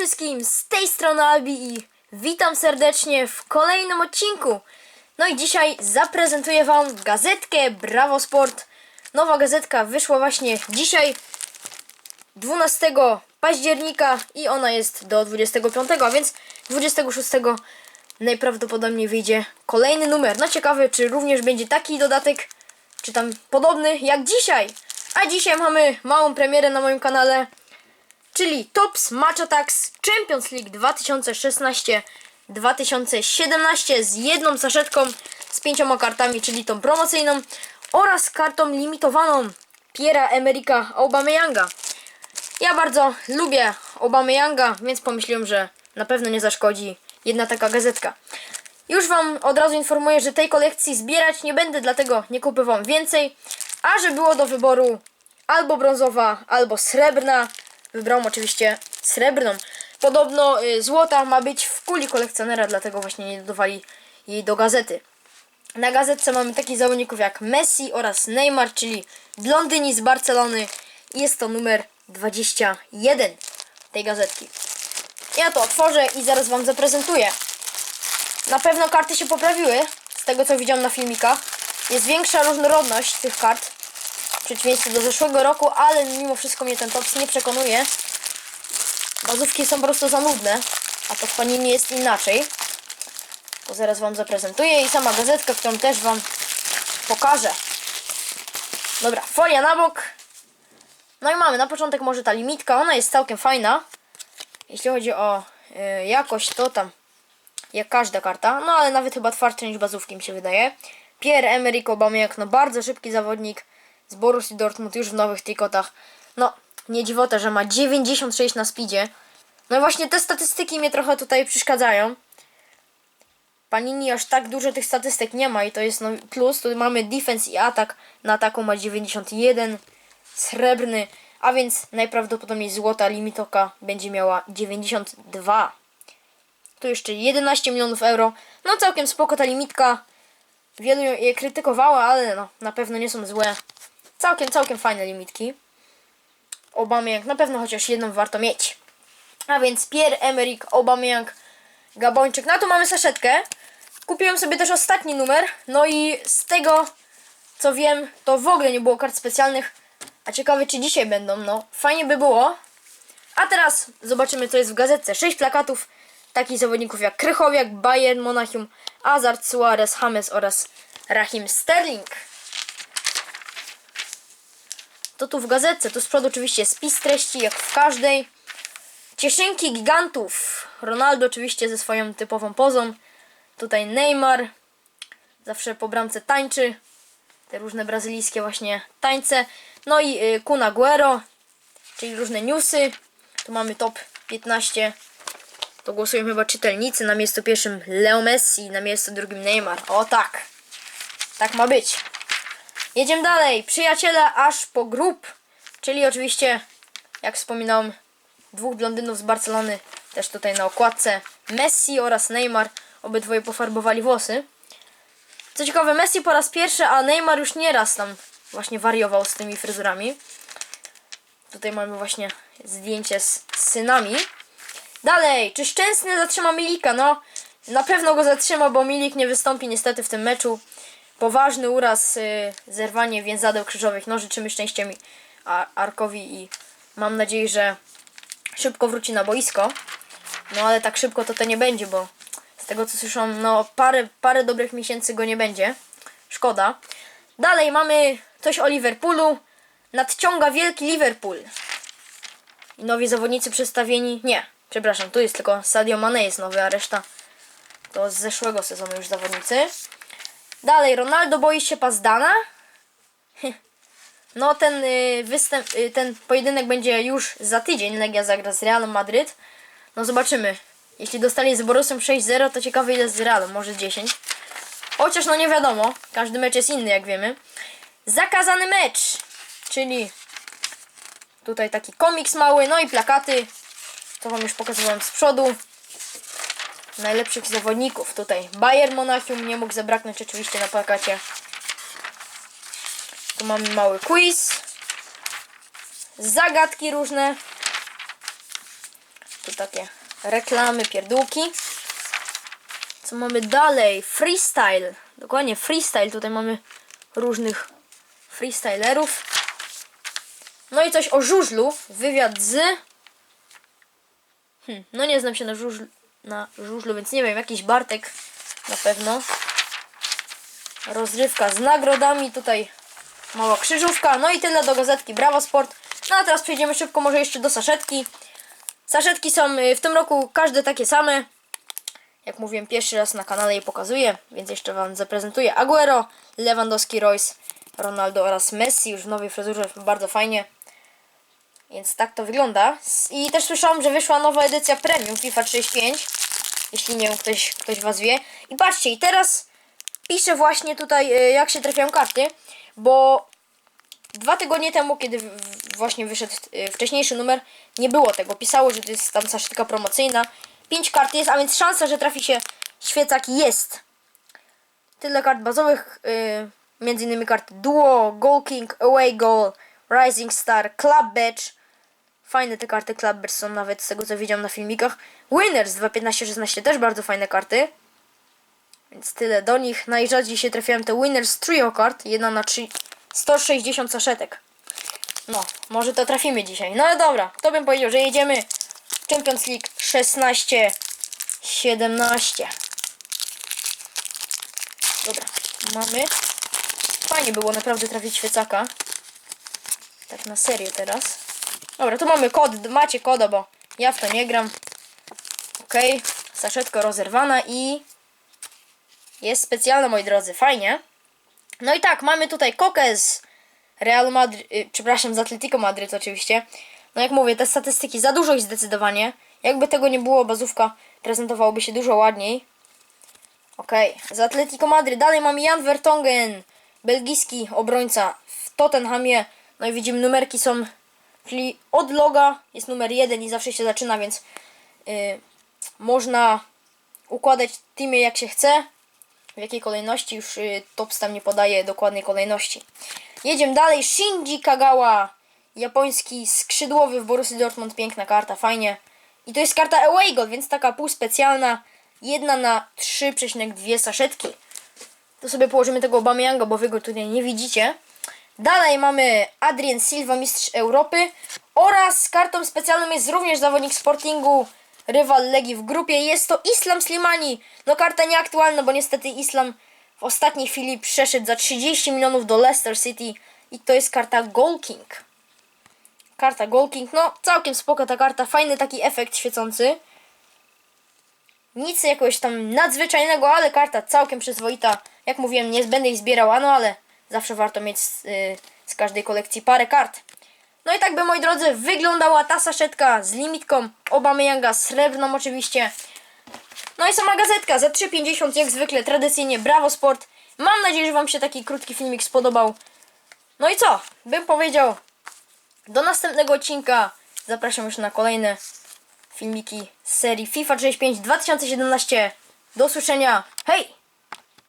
wszystkim, z tej strony Albi i witam serdecznie w kolejnym odcinku. No i dzisiaj zaprezentuję Wam gazetkę Bravo Sport. Nowa gazetka wyszła właśnie dzisiaj, 12 października i ona jest do 25, a więc 26 najprawdopodobniej wyjdzie kolejny numer. No ciekawy, czy również będzie taki dodatek, czy tam podobny jak dzisiaj. A dzisiaj mamy małą premierę na moim kanale czyli Tops Match Attacks Champions League 2016-2017 z jedną saszetką z pięcioma kartami, czyli tą promocyjną oraz kartą limitowaną Piera Emerika Aubameyanga. Ja bardzo lubię Aubameyanga, więc pomyśliłem, że na pewno nie zaszkodzi jedna taka gazetka. Już Wam od razu informuję, że tej kolekcji zbierać nie będę, dlatego nie kupię Wam więcej. A że było do wyboru albo brązowa, albo srebrna, wybrałem oczywiście srebrną. Podobno y, złota ma być w kuli kolekcjonera, dlatego właśnie nie dodawali jej do gazety. Na gazetce mamy takich zawodników jak Messi oraz Neymar, czyli blondyni z Barcelony. Jest to numer 21 tej gazetki. Ja to otworzę i zaraz Wam zaprezentuję. Na pewno karty się poprawiły, z tego co widziałem na filmikach. Jest większa różnorodność tych kart, w przeciwieństwie do zeszłego roku, ale mimo wszystko mnie ten tops nie przekonuje. Bazówki są po prostu za nudne, a to w Paninie jest inaczej. To zaraz Wam zaprezentuję i sama gazetka, którą też Wam pokażę. Dobra, folia na bok. No i mamy na początek może ta limitka, ona jest całkiem fajna. Jeśli chodzi o y, jakość, to tam jak każda karta, no ale nawet chyba twardsze niż bazówki mi się wydaje. Pierre-Emerick Aubameyang, no bardzo szybki zawodnik z Borussii Dortmund już w nowych trikotach. No, nie dziwota, że ma 96 na speedzie. No właśnie te statystyki mnie trochę tutaj przeszkadzają. Panini aż tak dużo tych statystyk nie ma i to jest no plus. Tu mamy defense i atak. Na ataku ma 91, srebrny, a więc najprawdopodobniej złota limitoka będzie miała 92. Tu jeszcze 11 milionów euro. No całkiem spoko ta limitka. Wielu je krytykowało, ale no na pewno nie są złe. Całkiem, całkiem fajne limitki. Aubameyang na pewno chociaż jedną warto mieć. A więc Pierre-Emerick Aubameyang Gabończyk. Na to mamy saszetkę. Kupiłem sobie też ostatni numer. No i z tego co wiem, to w ogóle nie było kart specjalnych. A ciekawe czy dzisiaj będą. No fajnie by było. A teraz zobaczymy co jest w gazetce. 6 plakatów takich zawodników jak Krychowiak, Bayern, Monachium, Hazard, Suarez, James oraz Rahim Sterling. To tu w gazetce, tu z przodu oczywiście spis treści, jak w każdej. Cieszynki gigantów. Ronaldo oczywiście ze swoją typową pozą. Tutaj Neymar. Zawsze po bramce tańczy. Te różne brazylijskie właśnie tańce. No i y, Kun Aguero, czyli różne newsy. Tu mamy top 15. To głosują chyba czytelnicy. Na miejscu pierwszym Leo Messi, na miejscu drugim Neymar. O tak. Tak ma być. Jedziemy dalej. Przyjaciele aż po grup. Czyli oczywiście, jak wspominałem, dwóch blondynów z Barcelony. Też tutaj na okładce. Messi oraz Neymar. Obydwoje pofarbowali włosy. Co ciekawe, Messi po raz pierwszy, a Neymar już nieraz tam właśnie wariował z tymi fryzurami. Tutaj mamy właśnie zdjęcie z synami. Dalej, czy Szczęsny zatrzyma Milika? No, na pewno go zatrzyma, bo Milik nie wystąpi niestety w tym meczu. Poważny uraz, y, zerwanie więzadeł krzyżowych. No, życzymy szczęścia mi a, Arkowi i mam nadzieję, że szybko wróci na boisko. No, ale tak szybko to to nie będzie, bo z tego co słyszą, no, parę, parę dobrych miesięcy go nie będzie. Szkoda. Dalej mamy coś o Liverpoolu. Nadciąga wielki Liverpool. Nowi zawodnicy przedstawieni. Nie, przepraszam, tu jest tylko Sadio Mane jest nowy, a reszta to z zeszłego sezonu już zawodnicy. Dalej, Ronaldo boi się Pazdana. No ten y, występ, y, ten pojedynek będzie już za tydzień. Legia zagra z Realem Madryt. No zobaczymy. Jeśli dostali z Borussią 6-0, to ciekawe ile z Realem, może 10. Chociaż no nie wiadomo, każdy mecz jest inny jak wiemy. Zakazany mecz, czyli Tutaj taki komiks mały, no i plakaty. To wam już pokazywałem z przodu. Najlepszych zawodników. Tutaj Bayern Monachium nie mógł zabraknąć oczywiście na plakacie. Tu mamy mały quiz. Zagadki różne. Tutaj takie reklamy, pierdółki. Co mamy dalej? Freestyle. Dokładnie, freestyle. Tutaj mamy różnych freestylerów. No i coś o żużlu. Wywiad z... Hmm, no nie znam się na, żużlu, na żużlu, więc nie wiem. Jakiś Bartek na pewno. Rozrywka z nagrodami. Tutaj mała krzyżówka. No i tyle do gazetki Brawo Sport. No a teraz przejdziemy szybko może jeszcze do saszetki. Saszetki są y, w tym roku każde takie same. Jak mówiłem, pierwszy raz na kanale je pokazuję, więc jeszcze Wam zaprezentuję Aguero, Lewandowski, Royce, Ronaldo oraz Messi już w nowej fryzurze, bardzo fajnie. Więc tak to wygląda. I też słyszałam, że wyszła nowa edycja Premium FIFA 35. Jeśli nie wiem, ktoś, ktoś Was wie. I patrzcie, i teraz piszę właśnie tutaj, y, jak się trafiają karty, bo dwa tygodnie temu, kiedy właśnie wyszedł y, wcześniejszy numer, nie było tego. Pisało, że to jest tam saszetka promocyjna. 5 kart jest, a więc szansa, że trafi się świecak jest. Tyle kart bazowych, y, między innymi karty Duo, Goal King, Away Goal, Rising Star, Club Badge. Fajne te karty Club Badge są nawet z tego co widziałem na filmikach. Winners 2.15.16 też bardzo fajne karty. Więc tyle do nich. Najrzadziej się trafiają te Winners Trio kart, jedna na 3, 160 saszetek. No, może to trafimy dzisiaj. No ale dobra, to bym powiedział, że jedziemy Champions League 16 17. Dobra, mamy. Fajnie było naprawdę trafić świecaka. Tak na serio teraz. Dobra, tu mamy kod, macie koda, bo ja w to nie gram. Okej, saszetka rozerwana i jest specjalna, moi drodzy, fajnie. No i tak, mamy tutaj Kokę z Realu Madryt, y, przepraszam, z Atletico Madryt oczywiście. No jak mówię, te statystyki za dużo ich zdecydowanie. Jakby tego nie było, bazówka prezentowałoby się dużo ładniej. Okej, z Atletico Madryt dalej mamy Jan Vertonghen, belgijski obrońca w Tottenhamie. No i widzimy numerki są, czyli od loga jest numer jeden i zawsze się zaczyna, więc y, można układać teamy jak się chce. W jakiej kolejności już y, Tops tam nie podaje dokładnej kolejności. Jedziemy dalej. Shinji Kagawa. Japoński skrzydłowy w Borussii Dortmund. Piękna karta, fajnie. I to jest karta Away więc taka półspecjalna. Jedna na 3,2 saszetki. To sobie położymy tego Aubameyanga, bo wy go tutaj nie widzicie. Dalej mamy Adrien Silva, mistrz Europy. Oraz kartą specjalną jest również zawodnik Sportingu, rywal Legii w grupie. Jest to Islam Slimani. No karta nieaktualna, bo niestety Islam w ostatniej chwili przeszedł za 30 milionów do Leicester City. I to jest karta Goal King. Karta Goal King, no całkiem spoko ta karta, fajny taki efekt świecący. Nic jakiegoś tam nadzwyczajnego, ale karta całkiem przyzwoita. Jak mówiłem, nie będę ich zbierał, no ale zawsze warto mieć z, y, z każdej kolekcji parę kart. No i tak by, moi drodzy, wyglądała ta saszetka z limitką Obameyanga srebrną oczywiście. No i sama gazetka za 3,50 jak zwykle, tradycyjnie, brawo sport. Mam nadzieję, że Wam się taki krótki filmik spodobał. No i co? Bym powiedział, do następnego odcinka. Zapraszam już na kolejne filmiki z serii FIFA 65 2017. Do usłyszenia. Hej!